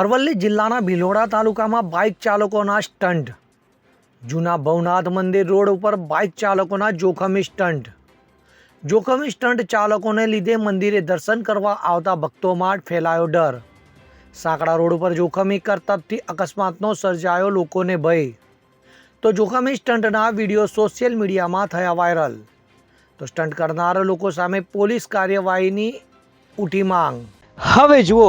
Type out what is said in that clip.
અરવલ્લી જિલ્લાના ભિલોડા તાલુકામાં bike ચાલકોના stunt. જૂના ભવનાથ મંદિર રોડ ઉપર બાઇક ચાલકોના જોખમી સ્ટંટ. જોખમી સ્ટંટ ચાલકોને લીધે મંદિરે દર્શન કરવા આવતા ભક્તોમાં ફેલાયો ડર. સાંકડા રોડ ઉપર જોખમી કરતબથી અકસ્માતનો સર્જાયો લોકોને ભય. તો જોખમી સ્ટંટના વીડિયો સોશિયલ મીડિયામાં થયા વાયરલ. તો સ્ટંટ કરનાર લોકો સામે પોલીસ કાર્યવાહીની ઉઠી માંગ. હવે જુઓ